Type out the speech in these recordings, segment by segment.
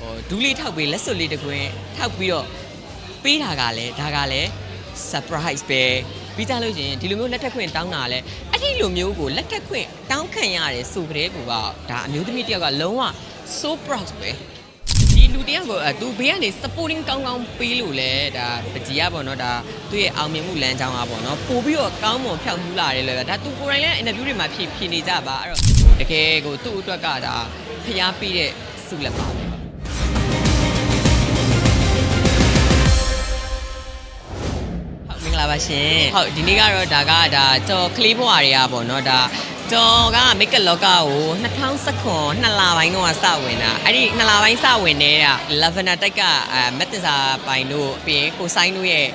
ဟိုဒူးလေးထောက်ပြီးလက်စွပ်လေးတစ်ခွင်းထောက်ပြီးတော့ပေးတာကလည်းဒါကလည်း surprise ပဲပြီးကြလို့ရှရင်ဒီလိုမျိုးလက်ထက်ခွင့်တောင်းတာလည်းအဲ့ဒီလိုမျိုးကိုလက်ထက်ခွင့်တောင်းခံရတယ်ဆိုကြတဲ့ကူကဒါအမျိုးသမီးတစ်ယောက်ကလုံးဝ so proud ပဲဒီ လူတစ်ယောက်ကိုအဲသူဘေးကနေ supporting ကောင်းကောင်းပေးလို့လဲဒါပကြီးရပေါ့နော်ဒါသူ့ရဲ့အောင်မြင်မှုလမ်းကြောင်းอ่ะပေါ့နော်ပို့ပြီးတော့ကောင်းမွန်ဖြောက်မှုလာတယ်လေဒါသူကိုယ်တိုင်လည်း interview တွေမှာဖြည့်ဖြည့်နေကြပါအဲ့တော့တကယ်ကိုသူ့အတွက်ကဒါဖျားပေးတဲ့ဆုလက်ပါပဲဟုတ်မင်္ဂလာပါရှင်ဟုတ်ဒီနေ့ကတော့ဒါကဒါကျော်ကလေးဘွားတွေကပေါ့နော်ဒါ ကျော်ကမိတ်ကလောကကို2019နှစ်လပိုင်းတော့စဝင်တာအဲ့ဒီနှစ်လပိုင်းစဝင်နေတာ Lavender တိုက်ကအဲမက်တင်စာပိုင်တို့ပြီးရင်ကိုဆိုင်တို့ရဲ့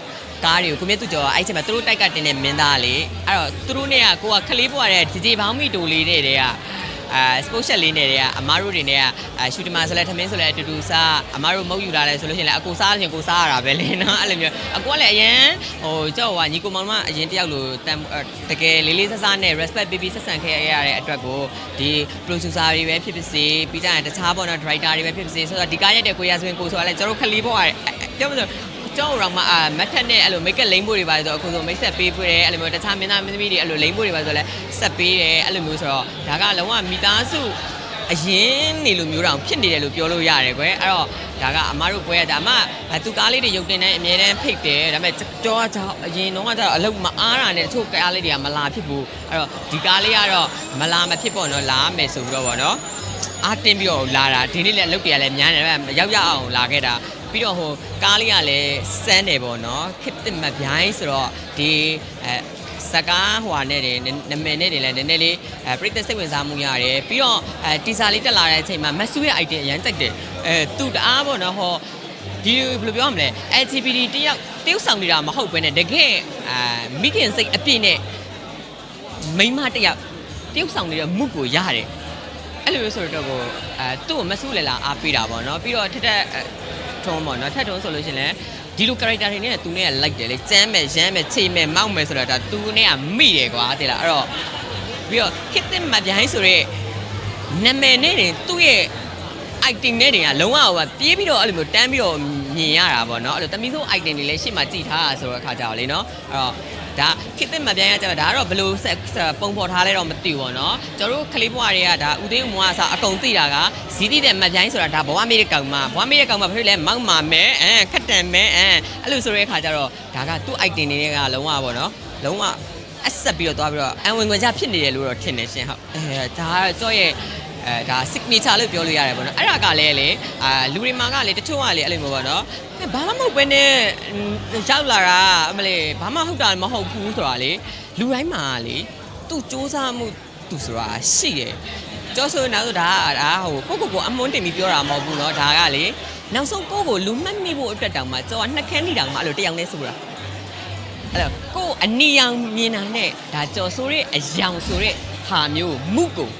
ကားတွေကိုကိုမြတ်သူကျော်အဲ့ချိန်မှာသူတို့တိုက်ကတင်တဲ့မင်းသားလေအဲ့တော့သူတို့နဲ့ကကိုကကလေးဘွားတဲ့ဒီဒီဘောင်းမီတိုလေးတဲ့တဲ့က အဲ sport shot လေးနဲ့တည်းကအမားတို့တွေနဲ့ကအဲရှူတမာဆိုလဲထမင်းဆိုလဲအတူတူစားအမားတို့မုတ်ယူလာလဲဆိုလို့ရှိရင်လည်းအကိုစားရင်ကိုစားရတာပဲလေနော်အဲ့လိုမျိုးအကိုကလည်းအရင်ဟိုကြောက်ဟိုညီကိုမောင်မအရင်တယောက်လိုတန်တကယ်လေးလေးဆဆနဲ့ respect ပေးပြီးဆက်ဆံခဲ့ရတဲ့အတွက်ကိုဒီ producer တွေပဲဖြစ်ဖြစ်စေပြီးကြရင်တခြားပေါ့နော် director တွေပဲဖြစ်ဖြစ်စေဆိုတော့ဒီကားရိုက်တဲ့ကိုရဆိုရင်ကိုဆိုကလည်းကျွန်တော်တို့ခလီပေါ့ရတယ်ပြောမလို့ ကျောင်းတော်မှာအာမက်ထက်နဲ့အဲ့လိုမိတ်ကလိမ့်ဖို့တွေပါဆိုတော့အခုဆိုမိတ်ဆက်ပေးပွေတယ်အဲ့လိုမျိုးတခြားမင်းသားမင်းသမီးတွေအဲ့လိုလိမ့်ဖို့တွေပါဆိုတော့လဲဆက်ပေးတယ်အဲ့လိုမျိုးဆိုတော့ဒါကလုံးဝမိသားစုအရင်နေလိုမျိုးတောင်ဖြစ်နေတယ်လို့ပြောလို့ရတယ်ကွယ်အဲ့တော့ဒါကအမတို့ပွဲကဒါအမသူကားလေးတွေရုပ်တင်တဲ့အမြဲတမ်းဖိတ်တယ်ဒါပေမဲ့ကြောကြောအရင်တော့ကတော့အလုပ်မအားတာနဲ့တချို့ကားလေးတွေကမလာဖြစ်ဘူးအဲ့တော့ဒီကားလေးကတော့မလာမဖြစ်ပေါ့နော်လာရမယ်ဆိုပြီးတော့ပေါ့နော်အားတင်းပြီးတော့လာတာဒီနေ့လည်းအလုပ်တွေကလည်းများနေတယ်ရောက်ရအောင်လာခဲ့တာ ပြီးတော့ဟိုကားလေးကလည်းစမ်းတယ်ပေါ့နော်ခစ်တစ်မပြိုင်းဆိုတော့ဒီအဲစကားဟွာနဲ့တယ်နမည်နဲ့တယ်လည်းနည်းနည်းလေးအဲပြိသက်စိတ်ဝင်စားမှုရတယ်ပြီးတော့အဲတီစာလေးတက်လာတဲ့အချိန်မှာမဆူရဲ့ item အရန်ကြိုက်တယ်အဲသူတအားပေါ့နော်ဟောဒီဘယ်လိုပြောရမလဲ LGBT တယောက်တယောက်ဆောင်နေတာမဟုတ်ဘဲနဲ့တကယ်အာမိခင်စိတ်အပြည့်နဲ့မိန်းမတယောက်တယောက်ဆောင်နေတဲ့မှုကိုရတယ်အဲ့လိုမျိုးဆိုတော့ကိုအဲသူ့ကိုမဆုလဲလာအားပေးတာပေါ့နော်ပြီးတော့ထက်ထက် ထုံးပေါ့နော်ထက်ထုံးဆိုလို့ရှိရင်လည်းဒီလို character တွေနဲ့သူနဲ့လိုက်တယ်လေကျမ်းမယ်ရမ်းမယ်ချိန်မယ်မောက်မယ်ဆိုတော့ဒါသူနဲ့ကမိတယ်ကွာတဲ့လားအဲ့တော့ပြီးတော့ kit တင်မပြိုင်းဆိုတော့နာမည်နဲ့တင်သူ့ရဲ့ item နဲ့တွေကလုံးဝဟိုပြေးပြီးတော့အဲ့လိုမျိုးတန်းပြီးတော့မြင်ရတာပေါ့နော်အဲ့လိုတမီးဆို item တွေလည်းရှေ့မှာကြည်ထားတာဆိုတော့အခါကြတော့လေနော်အဲ့တော့ ဒါခေတ်သစ်မပြန်ရကြတော့ဒါကတော့ဘယ်လိုဆက်ဆက်ပုံဖော်ထားလဲတော့မသိဘူးပေါ့နော်ကျွန်တော်တို့ကလေးဘွားတွေကဒါဦးသိန်းမွားအစားအကုန်သိတာကဇီးတိတဲ့မပြိုင်းဆိုတာဒါဘဝမေးတဲ့ကောင်မဘဝမေးတဲ့ကောင်မဘာဖြစ်လဲမောက်မာမဲအဲခက်တန်မဲအဲအဲ့လိုဆိုတဲ့အခါကျတော့ဒါကသူ့ item တွေကလုံးဝပေါ့နော်လုံးဝအဆက်ပြီးတော့သွားပြီးတော့အံဝင်ခွင်ချဖြစ်နေတယ်လို့တော့ထင်တယ်ရှင်ဟုတ်အဲဒါကတော့ကျော့ရဲ့ အဲဒါ signature လို့ပြောလို့ရတယ်ပေါ့နော်အဲ့ဒါကလည်းလေအာလူတွေမှာကလေတချို့ကလေအဲ့လိုမျိုးပေါ့နော်အဲဘာမှမဟုတ်ပဲနဲ့ရောက်လာတာအမလေးဘာမှဟုတ်တာမဟုတ်ဘူးဆိုတာလေလူတိုင်းမှာလေသူ့စူးစမ်းမှုသူဆိုတာရှိတယ်ကျော်ဆိုနောက်ဆိုဒါကဒါဟိုကိုကိုကိုအမွန်းတင်ပြီးပြောတာမဟုတ်ဘူးเนาะဒါကလေနောက်ဆုံးကိုကိုလူမှတ်မိဖို့အတွက်တောင်မှကျော်ကနှစ်ခမ်းနေတောင်မှအဲ့လိုတယောက်နဲ့ဆိုတာအဲ့တော့ကိုအနီရောင်မြင်တာနဲ့ဒါကျော်ဆိုတဲ့အယောင်ဆိုတဲ့ဟာမျိုးမှုကို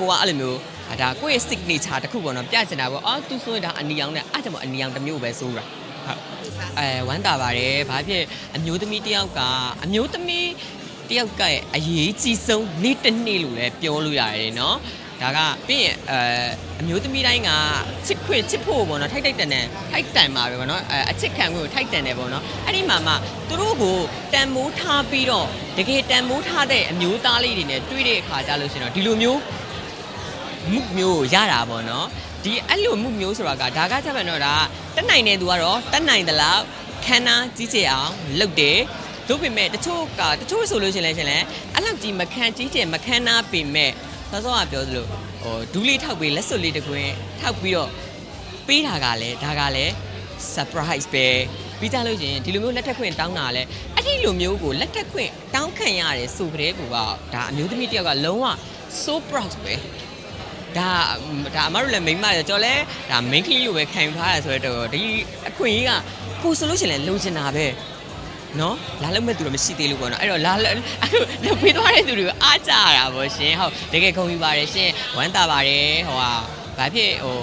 ကိုကအဲ့လိုမျိုးအာဒါကိုယ့်ရဲ့ signature တစ်ခုပေါ့နော်ပြချင်တာပေါ့အော်သူဆိုရင်ဒါအနီရောင်နဲ့အဲ့ကြောင့်အနီရောင်တစ်မျိုးပဲဆိုတာဟုတ်အဲဝမ်းတာပါတယ်ဘာဖြစ်အမျိုးသမီးတယောက်ကအမျိုးသမီးတယောက်ကရဲ့အရေးကြီးဆုံးနေ့တစ်နေ့လို့လည်းပြောလို့ရတယ်နော်ဒါကပြီးရင်အဲအမျိုးသမီးတိုင်းကချစ်ခွင့်ချစ်ဖို့ပေါ့နော်ထိုက်ထိုက်တန်တန်ထိုက်တန်ပါပဲပေါ့နော်အဲအချစ်ခံခွင့်ကိုထိုက်တန်တယ်ပေါ့နော်အဲ့ဒီမှာမှသူတို့ကိုတန်မိုးထားပြီးတော့တကယ်တန်မိုးထားတဲ့အမျိုးသားလေးတွေနဲ့တွေ့တဲ့အခါကြလို့ရှိရင်တော့ဒီလိုမျိုး မှုမျိုးကိုရတာပေါ့နော်ဒီအဲ့လိုမှုမျိုးဆိုတာကဒါကချက်ပဲတော့ဒါတက်နိုင်တဲ့သူကတော့တက်နိုင်သလားခန္ဓာကြီးကျယ်အောင်လုပ်တယ်တို့ပေမဲ့တချို့ကတချို့ဆိုလို့ရှိရင်လည်းရှင်လဲအဲ့လောက်ကြီးမခံကြီးကျယ်မခန္ဓာပေမဲ့စောစောကပြောသလိုဟိုဒူးလေးထောက်ပြီးလက်စွပ်လေးတစ်ခွင်းထောက်ပြီးတော့ပေးတာကလည်းဒါကလည်း surprise ပဲပြီးကြလို့ရှရင်ဒီလိုမျိုးလက်ထက်ခွင့်တောင်းတာလဲအဲ့ဒီလိုမျိုးကိုလက်ထက်ခွင့်တောင်းခံရတယ်ဆိုကြတဲ့ကူကဒါအမျိုးသမီးတစ်ယောက်ကလုံးဝ so proud ပဲ ဒါဒါအမတို့လည်းမိန်းမတယ်ကျော်လဲဒါ main key လို့ပဲခံယူထားရဆိုတော့ဒီအခွင့်အရေးကကိုဆိုလို့ရှိရင်လည်းလိုချင်တာပဲနော်လာလို့မဲ့သူတော့မရှိသေးလို့ပေါ့နော်အဲ့တော့လာအဲ့လိုပေးသွားတဲ့သူတွေကိုအားကြရတာပေါ့ရှင်ဟုတ်တကယ်ခုံယူပါတယ်ရှင်ဝမ်းသာပါတယ်ဟိုဟာဘာဖြစ်ဟို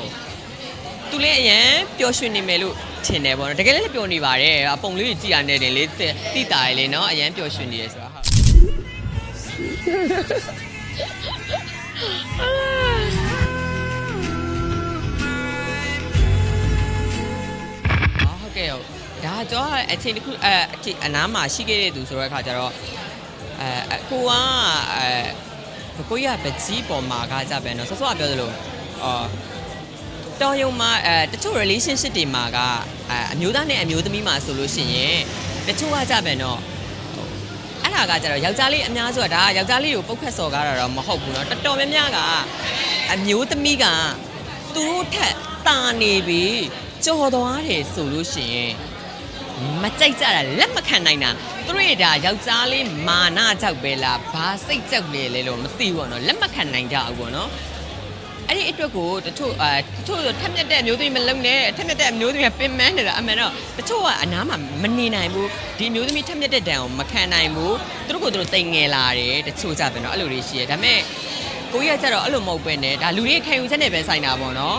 သူလည်းအရင်ပျော်ရွှင်နေမယ်လို့ထင်တယ်ပေါ့နော်တကယ်လည်းပျော်နေပါတယ်အပုံလေးကြီးကြည့်ရတဲ့တင်လေးတိတာရယ်လေနော်အရင်ပျော်ရွှင်နေတယ်ဆိုတာဟုတ် အော်ဟုတ်ကဲ့ဟုတ်ဒါကြောအချိန်တစ်ခုအဲအချိန်အနားမှာရှိခဲ့တဲ့သူဆိုတဲ့အခါကျတော့အဲအကိုကအဲကိုရပကြီးပေါ်မှာကကြပဲเนาะဆောဆောကပြောသလိုအော်တော်ယုံမှာအဲတချို့ relationship တွေမှာကအဲအမျိုးသားနဲ့အမျိုးသမီးမှာဆိုလို့ရှိရင်တချို့ကကြပဲเนาะအဲ့ဒါကကြတော့ယောက်ျားလေးအများစုကဒါယောက်ျားလေးကိုပုတ်ခတ်စော်ကားတာတော့မဟုတ်ဘူးเนาะတော်တော်များများကအမျိုးသမီးကသူတို့ထက်တာနေပြီ ကြော်သွားတယ်ဆိုလို့ရှိရင် မကြိုက်ကြတာလက်မခံနိုင်တာသူတို့ရဒါယောက်ျားလေးမာနကြောက်ပဲလားဘာစိတ်ကြောက်လဲလဲလို့မသိဘူးပေါ့နော်လက်မခံနိုင်ကြဘူးပေါ့နော်အဲ့ဒီအတွက်ကိုတချို့အဲတချို့ထက်မြက်တဲ့အမျိုးသမီးမလုံနဲ့ထက်မြက်တဲ့အမျိုးသမီးကပင်မနေတာအမှန်တော့တချို့ကအနားမှာမနေနိုင်ဘူးဒီအမျိုးသမီးထက်မြက်တဲ့တန်ကိုမခံနိုင်ဘူးသူတို့ကိုသူတို့တိမ်ငယ်လာတယ်တချို့ကြပဲเนาะအဲ့လိုတွေရှိတယ်ဒါပေမဲ့ကိုကြီးကကြတော့အဲ့လိုမဟုတ်ပဲနဲ့ဒါလူတွေခံယူချက်နဲ့ပဲဆိုင်တာပေါ့နော်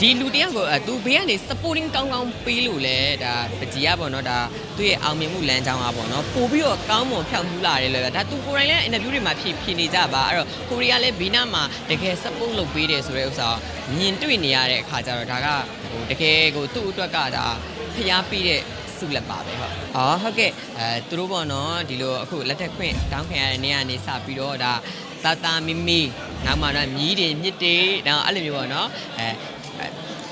ဒီလူတယောက်ကိုအဲသူဘေးကနေ supporting ကောင်းကောင်းပေးလို့လဲဒါပကြီးရပေါ့နော်ဒါသူ့ရဲ့အောင်မြင်မှုလမ်းကြောင်းอ่ะပေါ့နော်ပို့ပြီးတော့ကောင်းမွန်ဖြောက်မှုလာတယ်လေဒါသူကိုယ်တိုင်လည်း interview တွေမှာဖြည့်ဖြည့်နေကြပါအဲ့တော့ကိုရီးယားလည်းဘေးနားမှာတကယ် support လုပ်ပေးတယ်ဆိုတဲ့ဥစ္စာကိုမြင်တွေ့နေရတဲ့အခါကျတော့ဒါကဟိုတကယ်ကိုသူ့အတွက်ကဒါဖျားပေးတဲ့ဆုလက်ပါပဲဟုတ်။အော်ဟုတ်ကဲ့အဲသူတို့ပေါ့နော်ဒီလိုအခုလက်ထက်ခွင့်တောင်းခံရတဲ့နေရာနေစပြီးတော့ဒါတာတာမီမီနောက်မှတော့မြီးတွေမြစ်တွေတော့အဲ့လိုမျိုးပေါ့နော်အဲအဲ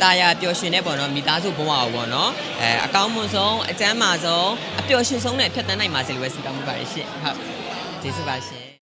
တာယာပျော်ရွှင်တဲ့ပေါ့နော်မိသားစုဘဝကိုပေါ့နော်အဲအကောင်းမွန်ဆုံးအကျမ်းမာဆုံးအပျော်ရွှင်ဆုံးနဲ့ဖြတ်သန်းနိုင်ပါစေလို့ပဲဆုတောင်းမှုပါတယ်ရှင်ဟုတ်ကျေးဇူးပါရှင်